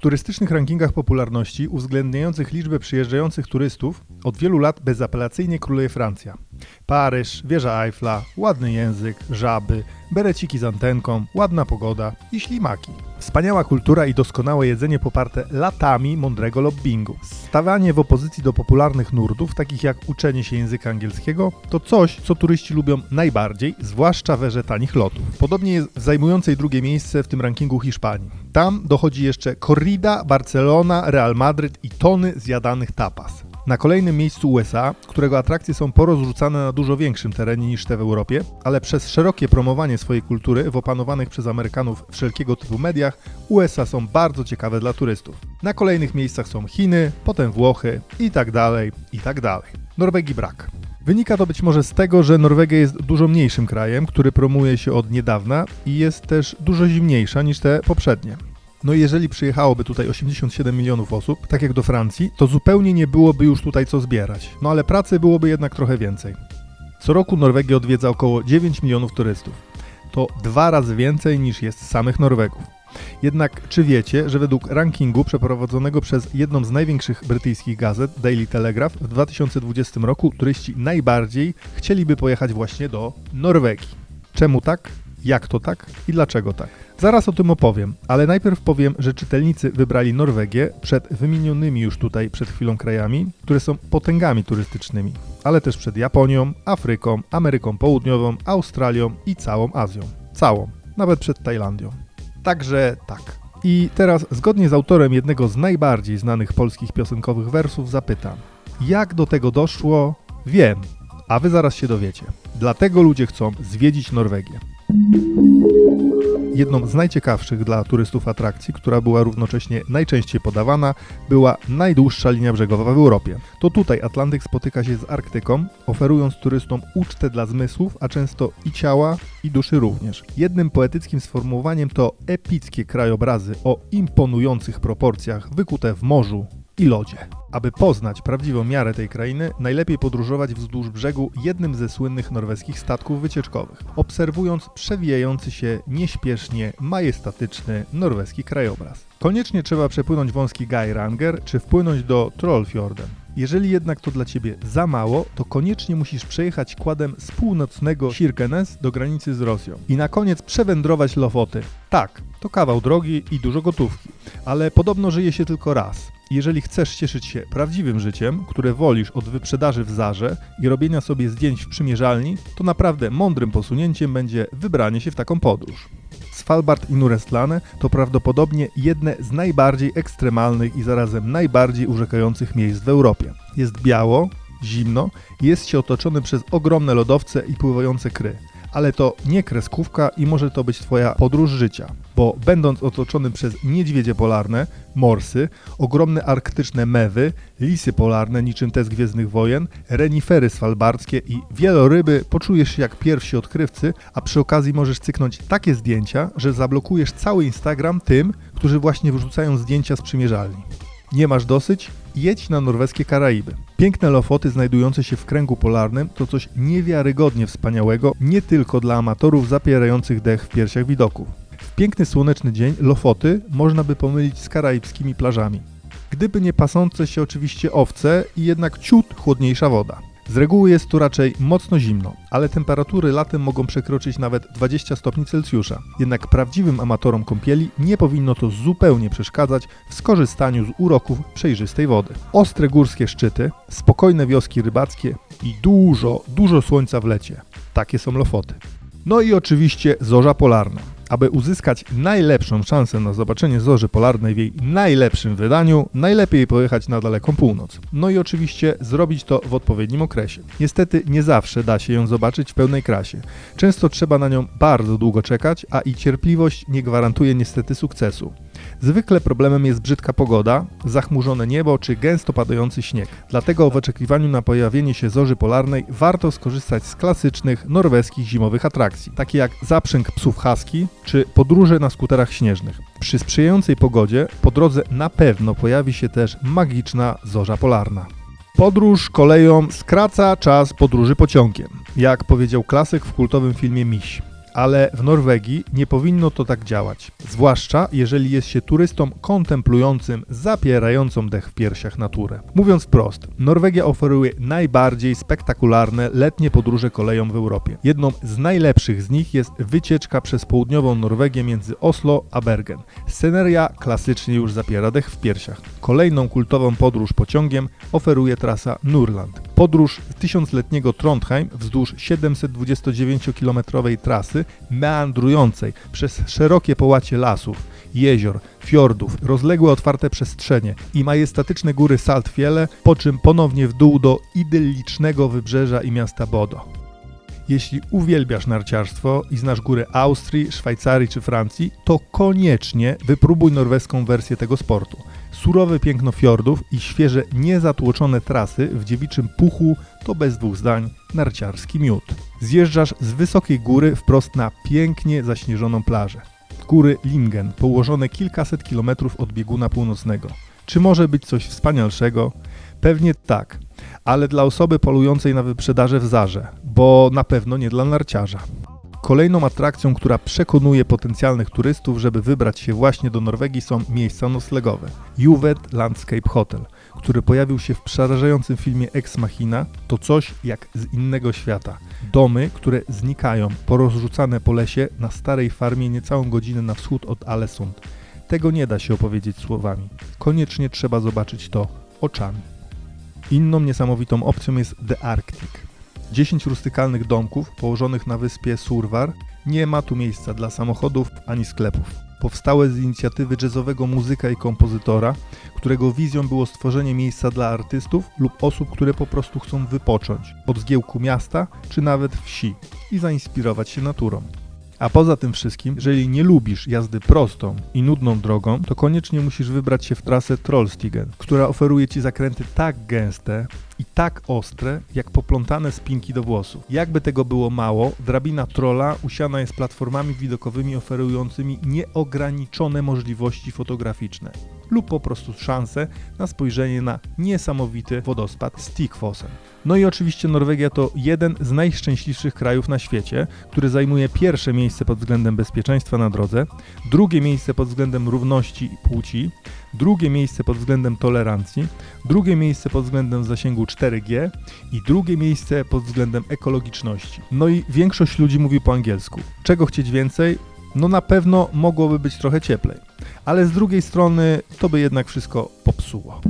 W turystycznych rankingach popularności uwzględniających liczbę przyjeżdżających turystów od wielu lat bezapelacyjnie króluje Francja. Paryż, wieża Eiffla, ładny język, żaby, bereciki z antenką, ładna pogoda i ślimaki. Wspaniała kultura i doskonałe jedzenie poparte latami mądrego lobbingu. Stawanie w opozycji do popularnych nurtów, takich jak uczenie się języka angielskiego, to coś, co turyści lubią najbardziej, zwłaszcza w erze tanich lotów. Podobnie jest w zajmującej drugie miejsce w tym rankingu Hiszpanii. Tam dochodzi jeszcze corrida, Barcelona, Real Madryt i tony zjadanych tapas. Na kolejnym miejscu USA, którego atrakcje są porozrzucane na dużo większym terenie niż te w Europie, ale przez szerokie promowanie swojej kultury w opanowanych przez Amerykanów wszelkiego typu mediach, USA są bardzo ciekawe dla turystów. Na kolejnych miejscach są Chiny, potem Włochy i tak dalej, i tak dalej. Norwegii brak. Wynika to być może z tego, że Norwegia jest dużo mniejszym krajem, który promuje się od niedawna i jest też dużo zimniejsza niż te poprzednie. No jeżeli przyjechałoby tutaj 87 milionów osób, tak jak do Francji, to zupełnie nie byłoby już tutaj co zbierać. No ale pracy byłoby jednak trochę więcej. Co roku Norwegię odwiedza około 9 milionów turystów. To dwa razy więcej niż jest samych Norwegów. Jednak czy wiecie, że według rankingu przeprowadzonego przez jedną z największych brytyjskich gazet, Daily Telegraph, w 2020 roku turyści najbardziej chcieliby pojechać właśnie do Norwegii? Czemu tak? Jak to tak? I dlaczego tak? Zaraz o tym opowiem, ale najpierw powiem, że czytelnicy wybrali Norwegię przed wymienionymi już tutaj przed chwilą krajami, które są potęgami turystycznymi, ale też przed Japonią, Afryką, Ameryką Południową, Australią i całą Azją. Całą, nawet przed Tajlandią. Także tak. I teraz, zgodnie z autorem jednego z najbardziej znanych polskich piosenkowych wersów, zapytam: Jak do tego doszło? Wiem, a wy zaraz się dowiecie. Dlatego ludzie chcą zwiedzić Norwegię. Jedną z najciekawszych dla turystów atrakcji, która była równocześnie najczęściej podawana, była najdłuższa linia brzegowa w Europie. To tutaj Atlantyk spotyka się z Arktyką, oferując turystom ucztę dla zmysłów, a często i ciała, i duszy również. Jednym poetyckim sformułowaniem to epickie krajobrazy o imponujących proporcjach wykute w morzu i lodzie. Aby poznać prawdziwą miarę tej krainy, najlepiej podróżować wzdłuż brzegu jednym ze słynnych norweskich statków wycieczkowych, obserwując przewijający się nieśpiesznie majestatyczny norweski krajobraz. Koniecznie trzeba przepłynąć wąski Geiranger czy wpłynąć do Trollfjorden. Jeżeli jednak to dla Ciebie za mało, to koniecznie musisz przejechać kładem z północnego Kirkenes do granicy z Rosją. I na koniec przewędrować Lofoty. Tak, to kawał drogi i dużo gotówki, ale podobno żyje się tylko raz. Jeżeli chcesz cieszyć się prawdziwym życiem, które wolisz od wyprzedaży w Zarze i robienia sobie zdjęć w przymierzalni, to naprawdę mądrym posunięciem będzie wybranie się w taką podróż. Svalbard i Nurestlane to prawdopodobnie jedne z najbardziej ekstremalnych i zarazem najbardziej urzekających miejsc w Europie. Jest biało, zimno jest się otoczony przez ogromne lodowce i pływające kry. Ale to nie kreskówka i może to być Twoja podróż życia, bo będąc otoczony przez niedźwiedzie polarne, morsy, ogromne arktyczne mewy, lisy polarne niczym te z Gwiezdnych Wojen, renifery svalbardzkie i wieloryby, poczujesz się jak pierwsi odkrywcy, a przy okazji możesz cyknąć takie zdjęcia, że zablokujesz cały Instagram tym, którzy właśnie wrzucają zdjęcia z przymierzalni. Nie masz dosyć? Jedź na norweskie Karaiby. Piękne Lofoty znajdujące się w kręgu polarnym to coś niewiarygodnie wspaniałego, nie tylko dla amatorów zapierających dech w piersiach widoków. W piękny słoneczny dzień Lofoty można by pomylić z karaibskimi plażami. Gdyby nie pasące się oczywiście owce i jednak ciut chłodniejsza woda. Z reguły jest tu raczej mocno zimno, ale temperatury latem mogą przekroczyć nawet 20 stopni Celsjusza. Jednak prawdziwym amatorom kąpieli nie powinno to zupełnie przeszkadzać w skorzystaniu z uroków przejrzystej wody. Ostre górskie szczyty, spokojne wioski rybackie i dużo, dużo słońca w lecie. Takie są Lofoty. No i oczywiście zorza polarna. Aby uzyskać najlepszą szansę na zobaczenie zorzy polarnej w jej najlepszym wydaniu, najlepiej pojechać na daleką północ. No i oczywiście zrobić to w odpowiednim okresie. Niestety nie zawsze da się ją zobaczyć w pełnej krasie. Często trzeba na nią bardzo długo czekać, a i cierpliwość nie gwarantuje niestety sukcesu. Zwykle problemem jest brzydka pogoda, zachmurzone niebo czy gęsto padający śnieg. Dlatego w oczekiwaniu na pojawienie się zorzy polarnej warto skorzystać z klasycznych norweskich zimowych atrakcji, takie jak zaprzęg psów husky czy podróże na skuterach śnieżnych. Przy sprzyjającej pogodzie po drodze na pewno pojawi się też magiczna zorza polarna. Podróż koleją skraca czas podróży pociągiem, jak powiedział klasyk w kultowym filmie Miś. Ale w Norwegii nie powinno to tak działać. Zwłaszcza jeżeli jest się turystą kontemplującym zapierającą dech w piersiach naturę. Mówiąc wprost, Norwegia oferuje najbardziej spektakularne letnie podróże koleją w Europie. Jedną z najlepszych z nich jest wycieczka przez południową Norwegię między Oslo a Bergen. Sceneria klasycznie już zapiera dech w piersiach. Kolejną kultową podróż pociągiem oferuje trasa Nurland. Podróż tysiącletniego Trondheim wzdłuż 729-kilometrowej trasy meandrującej przez szerokie połacie lasów, jezior, fiordów, rozległe otwarte przestrzenie i majestatyczne góry Saltfiele, po czym ponownie w dół do idyllicznego wybrzeża i miasta Bodo. Jeśli uwielbiasz narciarstwo i znasz góry Austrii, Szwajcarii czy Francji, to koniecznie wypróbuj norweską wersję tego sportu. Surowe piękno fiordów i świeże, niezatłoczone trasy w dziewiczym puchu to bez dwóch zdań narciarski miód. Zjeżdżasz z wysokiej góry wprost na pięknie zaśnieżoną plażę. Góry Lingen, położone kilkaset kilometrów od bieguna północnego. Czy może być coś wspanialszego? Pewnie tak, ale dla osoby polującej na wyprzedaże w Zarze, bo na pewno nie dla narciarza. Kolejną atrakcją, która przekonuje potencjalnych turystów, żeby wybrać się właśnie do Norwegii są miejsca noclegowe. Juvet Landscape Hotel, który pojawił się w przerażającym filmie Ex Machina, to coś jak z innego świata. Domy, które znikają, porozrzucane po lesie na starej farmie niecałą godzinę na wschód od Alesund. Tego nie da się opowiedzieć słowami. Koniecznie trzeba zobaczyć to oczami. Inną niesamowitą opcją jest The Arctic. 10 rustykalnych domków położonych na wyspie Survar. Nie ma tu miejsca dla samochodów ani sklepów. Powstałe z inicjatywy jazzowego muzyka i kompozytora, którego wizją było stworzenie miejsca dla artystów lub osób, które po prostu chcą wypocząć od zgiełku miasta czy nawet wsi i zainspirować się naturą. A poza tym wszystkim, jeżeli nie lubisz jazdy prostą i nudną drogą, to koniecznie musisz wybrać się w trasę Trollstigen, która oferuje Ci zakręty tak gęste i tak ostre, jak poplątane spinki do włosów. Jakby tego było mało, drabina trolla usiana jest platformami widokowymi oferującymi nieograniczone możliwości fotograficzne lub po prostu szansę na spojrzenie na niesamowity wodospad Stickfossen. No i oczywiście Norwegia to jeden z najszczęśliwszych krajów na świecie, który zajmuje pierwsze miejsce pod względem bezpieczeństwa na drodze, drugie miejsce pod względem równości płci, drugie miejsce pod względem tolerancji, drugie miejsce pod względem zasięgu 4G i drugie miejsce pod względem ekologiczności. No i większość ludzi mówi po angielsku. Czego chcieć więcej? No na pewno mogłoby być trochę cieplej, ale z drugiej strony to by jednak wszystko popsuło.